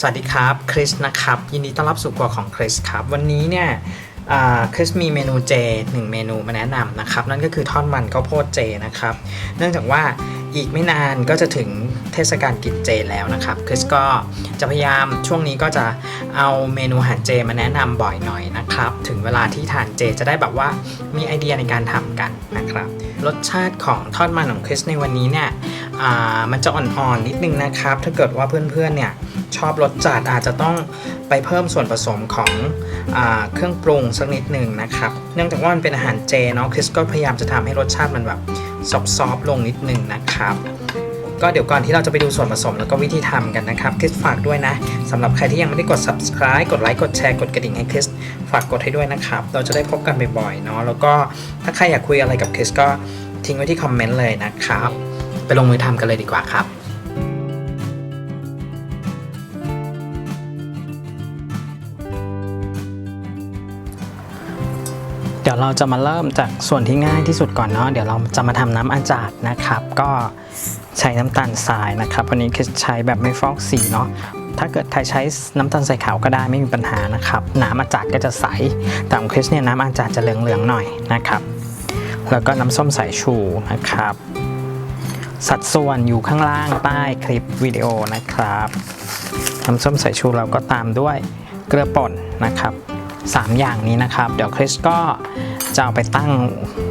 สวัสดีครับคริสนะครับ ยินดีต้อนรับสู่ครัวของคริสครับ วันนี้เนี่ยคริสมีเมนูเจหนึ่งเมนูมาแนะนำนะครับ นั่นก็คือทอดมันข้าวโพดเจนะครับ เนื่องจากว่า อีกไม่นานก็จะถึงเทศกาลกินเจแล้วนะครับคริสก็จะพยายามช่วงนี้ก็จะเอาเมนูอาหารเจมาแนะนำบ่อยหน่อยนะครับ ถึงเวลาที่ทานเจจะได้แบบว่ามีไอเดียในการทำกันนะครับ รสชาติของทอดมันของคริสในวันนี้เนี่ยมันจะอ่อนๆนิดนึงนะครับ ถ้าเกิดว่าเพื่อนๆเนี่ยชอบรสจัดอาจจะต้องไปเพิ่มส่วนผสมของอเครื่องปรุงสักนิดหนึ่งนะครับ เนื่องจากว่ามันเป็นอาหารเจเนาะคริสก็พยายามจะทำให้รสชาติมันแบบ ซอฟๆลงนิดนึงนะครับ ก็เดี๋ยวก่อนที่เราจะไปดูส่วนผสมแล้วก็วิธีทำกันนะครับคริสฝากด้วยนะสำหรับใครที่ยังไม่ได้กด subscribe กดไลค์กดแชร์กดกระดิ่งให้คริสฝากกดให้ด้วยนะครับ เราจะได้พบกันบ่อยๆเนาะแล้วก็ถ้าใครอยากคุยอะไรกับคริสก็ทิ้งไว้ที่คอมเมนต์เลยนะครับ ไปลงมือทำกันเลยดีกว่าครับ เดี๋ยวเราจะมาเริ่มจากส่วนที่ง่ายที่สุดก่อนเนาะเดี๋ยวเราจะมาทำน้ำอาจาดนะครับ ก็ใช้น้ำตาลทรายนะครับวันนี้คือใช้แบบไม่ฟอกสีเนาะถ้าเกิดใครใช้น้ำตาลทรายขาวก็ได้ไม่มีปัญหานะครับ น้ำอาจาดก็จะใสแต่ของคริสเนี่ยน้ำอาจาดจะเหลืองๆหน่อยนะครับ แล้วก็น้ำส้มสายชูนะครับ สัดส่วนอยู่ข้างล่างใต้คลิปวิดีโอนะครับ น้ำส้มสายชูเราก็ตามด้วยเกลือป่นนะครับ 3 อย่างนี้นะครับ เดี๋ยวคริสก็จะเอาไปตั้ง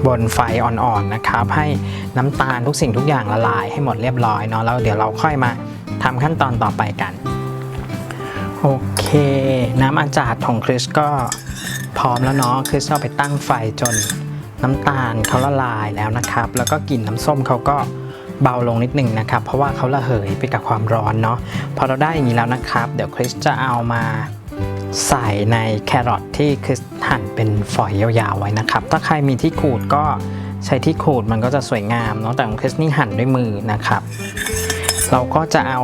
บนไฟอ่อนๆนะครับ ให้น้ำตาลทุกสิ่งทุกอย่างละลายให้หมดเรียบร้อยเนาะแล้วเดี๋ยวเราค่อยมาทำขั้นตอนต่อไปกันโอเค น้ำอาจาดของคริสก็พร้อมแล้วเนาะคริสเอาไปตั้งไฟจนน้ำตาลเขาละลายแล้วนะครับ แล้วก็กลิ่นน้ำส้มเขาก็เบาลงนิดหนึ่งนะครับ เพราะว่าเขาระเหยไปกับความร้อนเนาะพอเราได้อย่างนี้แล้วนะครับ เดี๋ยวคริสจะเอามา ใส่ในแครอทที่คือหั่นเป็นฝอยยาวๆไว้นะครับ ถ้าใครมีที่ขูดก็ใช้ที่ขูดมันก็จะสวยงามเนาะแต่ของคริสนี่หั่นด้วยมือนะครับ เราก็จะเอา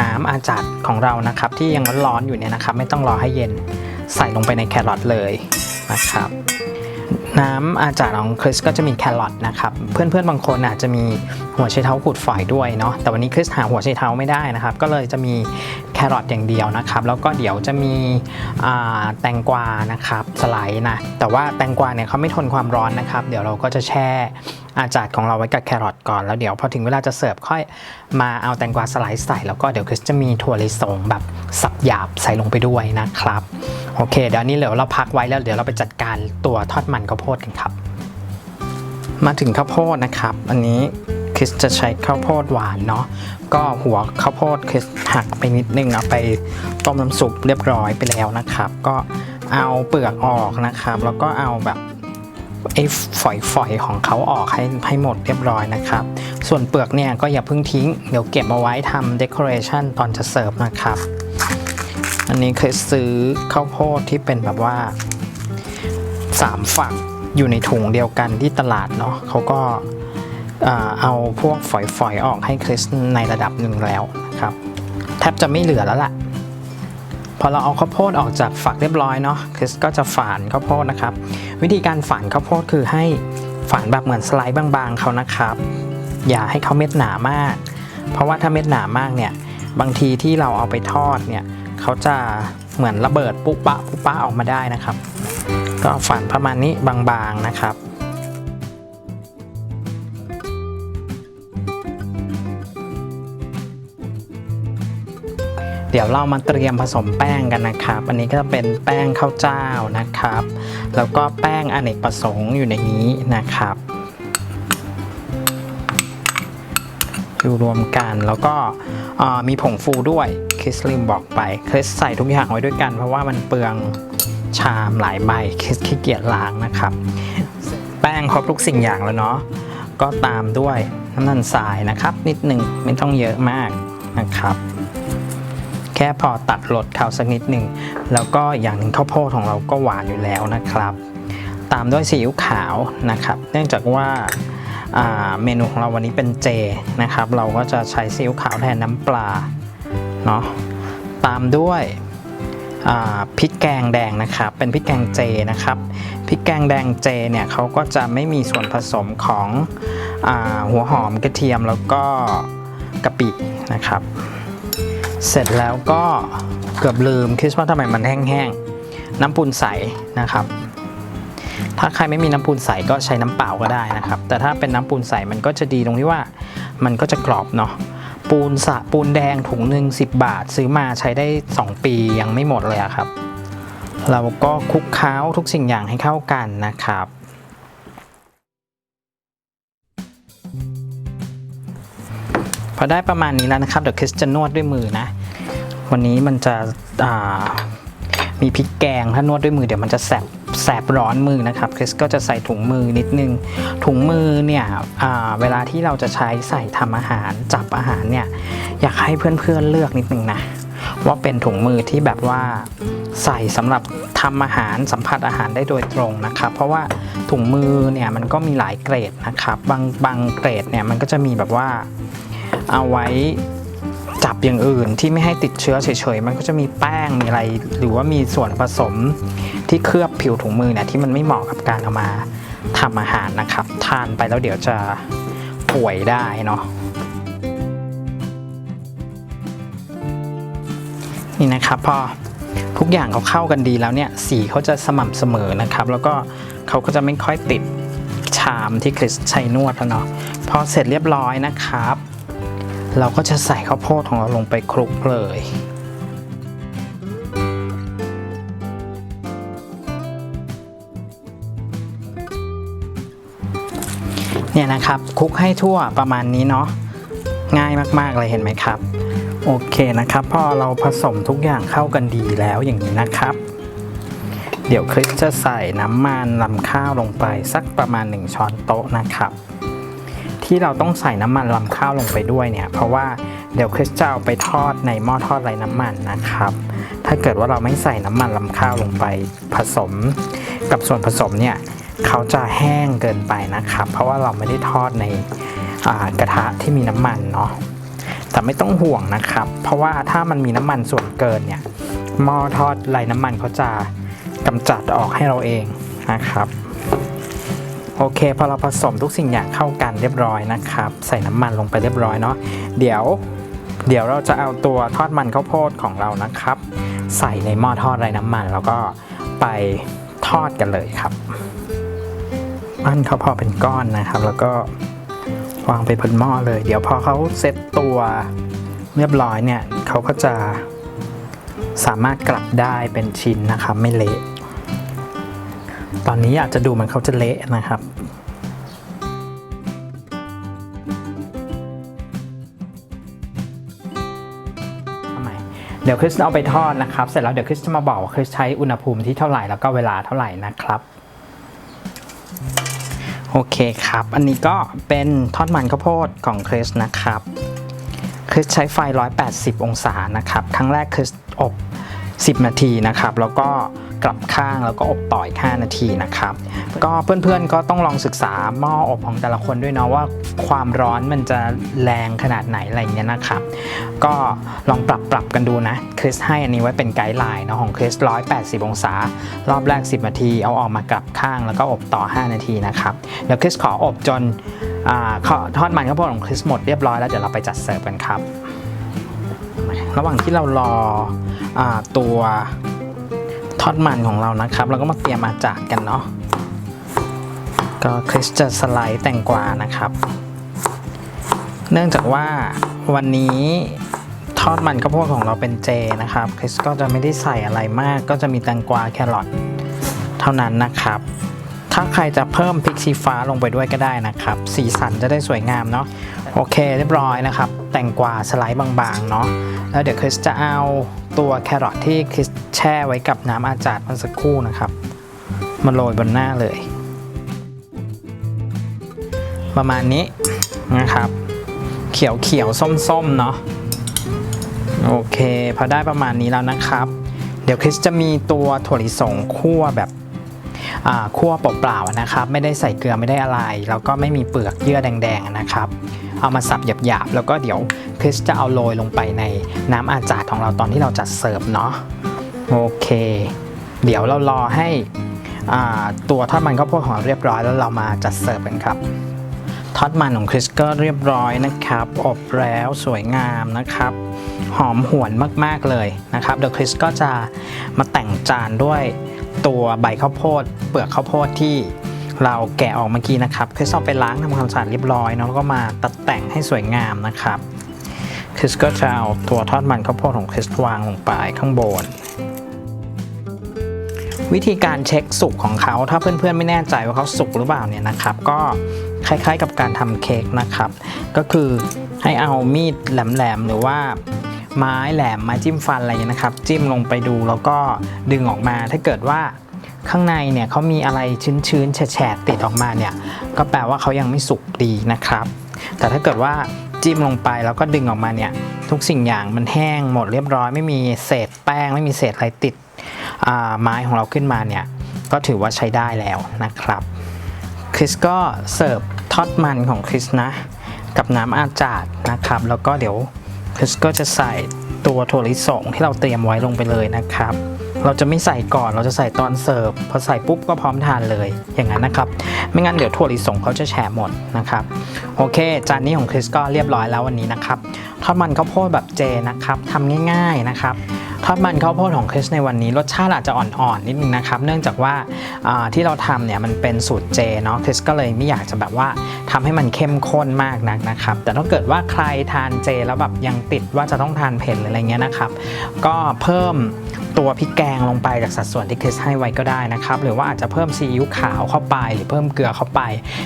น้ำอาจัดของเรานะครับ ที่ยังร้อนๆอยู่เนี่ยนะครับ ไม่ต้องรอให้เย็นใส่ลงไปในแครอทเลยนะครับ น้ำอาจารย์ของคริสก็จะมีแครอทนะครับ เพื่อนๆบางคนอาจจะมีหัวไชเท้าขูดฝอยด้วยเนาะแต่วันนี้คริสหาหัวไชเท้าไม่ได้นะครับ ก็เลยจะมีแครอทอย่างเดียวนะครับ แล้วก็เดี๋ยวจะมีแตงกวานะครับสไลด์นะแต่ว่าแตงกวาเนี่ยเขาไม่ทนความร้อนนะครับ เดี๋ยวเราก็จะแช่อาจารย์ของเราไว้กับแครอทก่อนแล้วเดี๋ยวพอถึงเวลาจะเสิร์ฟค่อยมาเอาแตงกวาสไลด์ใส่แล้วก็เดี๋ยวคริสจะมีถั่วลิสงแบบสับหยาบใส่ลงไปด้วยนะครับ โอเค เดี๋ยวนี้เดี๋ยวเราพักไว้แล้วเดี๋ยวเราไปจัดการตัวทอดมันข้าวโพดกันครับ มาถึงข้าวโพดนะครับ อันนี้คริสจะใช้ข้าวโพดหวานเนาะก็หัวข้าวโพดคริสหักไปนิดนึงเอาไปต้มน้ำซุปเรียบร้อยไปแล้วนะครับ ก็เอาเปลือกออกนะครับ แล้วก็เอาแบบไอ้ฝอยๆของเขาออกให้ให้หมดเรียบร้อยนะครับ ส่วนเปลือกเนี่ยก็อย่าเพิ่งทิ้ง เดี๋ยวเก็บเอาไว้ทำเดคอเรชันตอนจะเสิร์ฟนะครับ อันนี้เคยซื้อข้าวโพดที่เป็นแบบว่าสามฝักอยู่ในถุงเดียวกันที่ตลาดเนาะเขาก็เอาพวกฝอยๆออกให้คริสในระดับหนึ่งแล้วนะครับแทบจะไม่เหลือแล้วล่ะ พอเราเอาข้าวโพดออกจากฝักเรียบร้อยเนาะคริสก็จะฝานข้าวโพดนะครับ วิธีการฝานข้าวโพดคือให้ฝานแบบเหมือนสไลด์บางๆเขานะครับ อย่าให้เขาเม็ดหนามาก เพราะว่าถ้าเม็ดหนามากเนี่ยบางทีที่เราเอาไปทอดเนี่ย เขาจะเหมือนระเบิดปุ๊ปะปุ๊ปะออกมาได้นะครับ ก็ฝันประมาณนี้บางๆนะครับเดี๋ยวเรามาเตรียมผสมแป้งกันนะครับ อันนี้ก็จะเป็นแป้งข้าวเจ้านะครับ แล้วก็แป้งอเนกประสงค์อยู่ในนี้นะครับอยู่รวมกันแล้วก็มีผงฟูด้วย ริสลิมบอกไปคริสใส่ทุกอย่างไว้ด้วยกัน เพราะว่ามันเปลืองชามหลายใบคริสขี้เกียจล้างนะครับ แป้งครบทุกสิ่งอย่างแล้วเนาะก็ตามด้วยน้ำตาลทรายนะครับ นิดหนึ่งไม่ต้องเยอะมากนะครับ แค่พอตัดรสเขาสักนิดหนึ่งแล้วก็อย่างหนึ่งข้าวโพดของเราก็หวานอยู่แล้วนะครับ ตามด้วยซีอิ๊วขาวนะครับ เนื่องจากว่าเมนูของเราวันนี้เป็นเจนะครับ เราก็จะใช้ซีอิ๊วขาวแทนน้ำปลา เนาะตามด้วยพริกแกงแดงนะครับ เป็นพริกแกงเจนะครับพริกแกงแดงเจเนี่ยเขาก็จะไม่มีส่วนผสมของอหัวหอมกระเทียมแล้วก็กะปินะครับ เสร็จแล้วก็เกือบลืมคิดว่าทำไมมันแห้งๆน้ำปูนใสนะครับ ถ้าใครไม่มีน้ำปูนใสก็ใช้น้ำเปล่าก็ได้นะครับ แต่ถ้าเป็นน้ำปูนใสมันก็จะดีตรงที่ว่ามันก็จะกรอบเนาะ ปูนสะปูนแดงถุงหนึ่ง10 บาท ซื้อมาใช้ได้ 2 ปียังไม่หมดเลยครับ เราก็คลุกเคล้าทุกสิ่งอย่างให้เข้ากันนะครับ พอได้ประมาณนี้แล้วนะครับ เดี๋ยวคริสจะนวดด้วยมือนะ วันนี้มันจะมีพริกแกงถ้านวดด้วยมือเดี๋ยวมันจะแสบ แสบร้อนมือนะครับคริสก็จะใส่ถุงมือนิดนึง ถุงมือเนี่ยเวลาที่เราจะใช้ใส่ทำอาหารจับอาหารเนี่ยอยากให้เพื่อนๆเลือกนิดนึงนะว่าเป็นถุงมือที่แบบว่าใส่สำหรับทำอาหารสัมผัสอาหารได้โดยตรงนะครับ เพราะว่าถุงมือเนี่ยมันก็มีหลายเกรดนะครับบางบางเกรดเนี่ยมันก็จะมีแบบว่าเอาไว้จับอย่างอื่นที่ไม่ให้ติดเชื้อเฉยๆ มันก็จะมีแป้งมีอะไร หรือว่ามีส่วนผสม ที่เคลือบผิวถุงมือเนี่ยที่มันไม่เหมาะกับการเอามาทำอาหารนะครับ ทานไปแล้วเดี๋ยวจะป่วยได้เนาะนี่นะครับพอทุกอย่างเขาเข้ากันดีแล้วเนี่ยสีเขาจะสม่ำเสมอนะครับ แล้วก็เขาก็จะไม่ค่อยติดชามที่คริสใช้นวดแล้วเนาะพอเสร็จเรียบร้อยนะครับ เราก็จะใส่ข้าวโพดของเราลงไปคลุกเลย เนี่ยนะครับคลุกให้ทั่วประมาณนี้เนาะง่ายมากๆเลยเห็นไหมครับ โอเคนะครับพอเราผสมทุกอย่างเข้ากันดีแล้วอย่างนี้นะครับ เดี๋ยวคริสจะใส่น้ำมันลำข้าวลงไปสักประมาณ 1 ช้อนโต๊ะนะครับ ที่เราต้องใส่น้ำมันลำข้าวลงไปด้วยเนี่ย เพราะว่าเดี๋ยวคริสจะเอาไปทอดในหม้อทอดไร้น้ำมันนะครับ ถ้าเกิดว่าเราไม่ใส่น้ำมันลำข้าวลงไปผสม กับส่วนผสมเนี่ย เขาจะแห้งเกินไปนะครับ เพราะว่าเราไม่ได้ทอดในกระทะที่มีน้ำมันเนาะแต่ไม่ต้องห่วงนะครับ เพราะว่าถ้ามันมีน้ำมันส่วนเกินเนี่ยหม้อทอดไร้น้ำมันเขาจะกำจัดออกให้เราเองนะครับโอเคพอเราผสมทุกสิ่งอย่างเข้ากันเรียบร้อยนะครับ ใส่น้ำมันลงไปเรียบร้อยเนาะเดี๋ยว เดี๋ยวเราจะเอาตัวทอดมันข้าวโพดของเรานะครับ ใส่ในหม้อทอดไร้น้ำมัน แล้วก็ไปทอดกันเลยครับ ปั้นเขาพอเป็นก้อนนะครับ แล้วก็วางไปบนหม้อเลย เดี๋ยวพอเขาเซ็ตตัวเรียบร้อยเนี่ยเขาก็จะสามารถกลับได้เป็นชิ้นนะครับ ไม่เละตอนนี้อาจจะดูมันเขาจะเละนะครับทำไมเดี๋ยวคริสเอาไปทอดนะครับ เสร็จแล้วเดี๋ยวคริสจะมาบอกว่าคริสใช้อุณหภูมิที่เท่าไหร่แล้วก็เวลาเท่าไหร่นะครับ โอเคครับ อันนี้ก็เป็นทอดมันข้าวโพดของคริสนะครับคริสใช้ไฟ 180 องศานะครับ ครั้งแรกคริสอบ 10 นาทีนะครับ แล้วก็กลับข้างแล้วก็อบต่ออีก5นาทีนะครับ ก็เพื่อนๆก็ต้องลองศึกษาหม้ออบของแต่ละคนด้วยเนาะว่าความร้อนมันจะแรงขนาดไหนอะไรเงี้ยนะครับ ก็ลองปรับปรับกันดูนะคริสให้อันนี้ไว้เป็นไกด์ไลน์เนาะของคริส180 องศา รอบแรก 10 นาที เอาออกมากลับข้างแล้วก็อบต่อ 5 นาทีนะครับเดี๋ยวคริสขออบจนอทอดมันข้าวโพดของคริสหมดเรียบร้อยแล้วเดี๋ยวเราไปจัดเสิร์ฟกันครับ ระหว่างที่เรารออตัวทอดมันของเรานะครับ เราก็มาเตรียมอาจารกันเนาะก็คริสจะสไลด์แตงกวานะครับ เนื่องจากว่าวันนี้ทอดมันข้าวโพดของเราเป็นเจนะครับคริสก็จะไม่ได้ใส่อะไรมาก ก็จะมีแตงกวาแครอทเท่านั้นนะครับ ถ้าใครจะเพิ่มพริกชี้ฟ้าลงไปด้วยก็ได้นะครับ สีสันจะได้สวยงามเนาะโอเค เรียบร้อยนะครับ แตงกวาสไลด์บางๆเนาะ แล้วเดี๋ยวคริสจะเอาตัวแครอทที่คริสแช่ไว้กับน้ำอาจาดเมื่อสักครู่นะครับ มาโรยบนหน้าเลย ประมาณนี้นะครับ เขียวเขียวส้มส้มๆเนาะโอเคพอได้ประมาณนี้แล้วนะครับ เดี๋ยวคริสจะมีตัวถั่วลิสงคั่วแบบคั่วเปล่าๆนะครับ ไม่ได้ใส่เกลือไม่ได้อะไร แล้วก็ไม่มีเปลือกเยื่อแดงๆนะครับ เอามาสับหยาบๆ แล้วก็เดี๋ยวคริสจะเอาโรยลงไปในน้ำอาจาดของเราตอนที่เราจัดเสิร์ฟเนาะโอเค เดี๋ยวเรารอให้อตัวทอดมันข้าวโพดของเราเรียบร้อยแล้วเรามาจัดเสิร์ฟกันครับทอดมันของคริสก็เรียบร้อยนะครับ อบแล้วสวยงามนะครับ หอมหวนมากๆเลยนะครับเดี๋ยวคริสก็จะมาแต่งจานด้วยตัวใบข้าวโพด เปลือกข้าวโพดที่ เราแกะออกเมื่อกี้นะครับคริสเอาไปล้างทำความสะอาดเรียบร้อยเนาะแล้วก็มาตัดแต่งให้สวยงามนะครับคริสก็จะเอาตัวทอดมันข้าวโพดของคริสวางลงไปข้างบน วิธีการเช็คสุกของเขาถ้าเพื่อนๆไม่แน่ใจว่าเขาสุกหรือเปล่าเนี่ยนะครับ ก็คล้ายๆกับการทำเค้กนะครับ ก็คือให้เอามีดแหลมๆหรือว่าไม้แหลมไม้จิ้มฟันอะไรนะครับ จิ้มลงไปดูแล้วก็ดึงออกมาถ้าเกิดว่า ข้างในเนี่ยเขามีอะไรชื้นๆแฉะๆติดออกมาเนี่ยก็แปลว่าเขายังไม่สุกดีนะครับ แต่ถ้าเกิดว่าจิ้มลงไปแล้วก็ดึงออกมาเนี่ยทุกสิ่งอย่างมันแห้งหมดเรียบร้อย ไม่มีเศษแป้ง ไม่มีเศษอะไรติดอ่าไม้ของเราขึ้นมาเนี่ยก็ถือว่าใช้ได้แล้วนะครับคริสก็เสิร์ฟทอดมันของคริสนะกับน้ำอาจาดนะครับ แล้วก็เดี๋ยวคริสก็จะใส่ตัวถั่วลิสงที่เราเตรียมไว้ลงไปเลยนะครับ เราจะไม่ใส่ก่อนเราจะใส่ตอนเสิร์ฟพอใส่ปุ๊บก็พร้อมทานเลยอย่างนั้นนะครับ ไม่งั้นเดี๋ยวถั่วลิสงเขาจะแฉะหมดนะครับโอเค จานนี้ของคริสก็เรียบร้อยแล้ววันนี้นะครับทอดมันข้าวโพดแบบเจนะครับทำง่าย ๆนะครับทอดมันข้าวโพดของคริสในวันนี้รสชาติอาจจะอ่อนๆนิดนึงนะครับ เนื่องจากว่าที่เราทำเนี่ยมันเป็นสูตรเจเนาะคริสก็เลยไม่อยากจะแบบว่าทำให้มันเข้มข้นมากนักนะครับ แต่ถ้าเกิดว่าใครทานเจแล้วแบบยังติดว่าจะต้องทานเผ็ดหรืออะไรเงี้ยนะครับ ก็เพิ่ม ตัวพริกแกงลงไปจากสัดส่วนที่คริสให้ไว้ก็ได้นะครับ หรือว่าอาจจะเพิ่มซีอิ๊วขาวเข้าไปหรือเพิ่มเกลือเข้าไป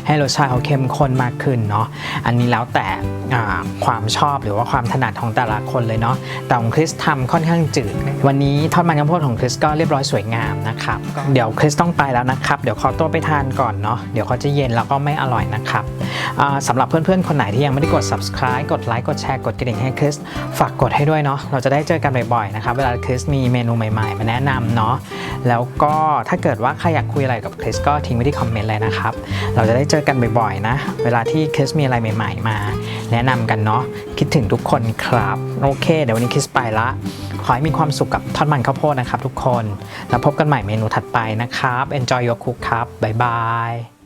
ให้รสชาติเขาเข้มข้นมากขึ้นเนาะอันนี้แล้วแต่ความชอบหรือว่าความถนัดของแต่ละคนเลยเนาะแต่ของคริสทำค่อนข้างจืด วันนี้ทอดมันข้าวโพดของคริสก็เรียบร้อยสวยงามนะครับเดี๋ยวคริสต้องไปแล้วนะครับเดี๋ยวขอตัวไปทานก่อนเนาะเดี๋ยวเขาจะเย็นแล้วก็ไม่อร่อยนะครับอ่าสำหรับเพื่อนๆคนไหนที่ยังไม่ได้กด subscribe กดไลค์กดแชร์กดกระดิ่งให้คริสฝากกดให้ด้วยเนาะเราจะได้เจอกันบ่อยๆนะครับเวลาคริสมีเมนูใหม่ๆ มาแนะนำเนาะแล้วก็ถ้าเกิดว่าใครอยากคุยอะไรกับคริสก็ทิ้งไว้ที่คอมเมนต์เลยนะครับ เราจะได้เจอกันบ่อยๆนะ เวลาที่คริสมีอะไรใหม่ๆ มา แนะนำกันเนาะคิดถึงทุกคนครับ โอเค เดี๋ยววันนี้คริสไปละ ขอให้มีความสุขกับทอดมันข้าวโพดนะครับทุกคน แล้วพบกันใหม่เมนูถัดไปนะครับ enjoy your cook ครับบ๊ายบาย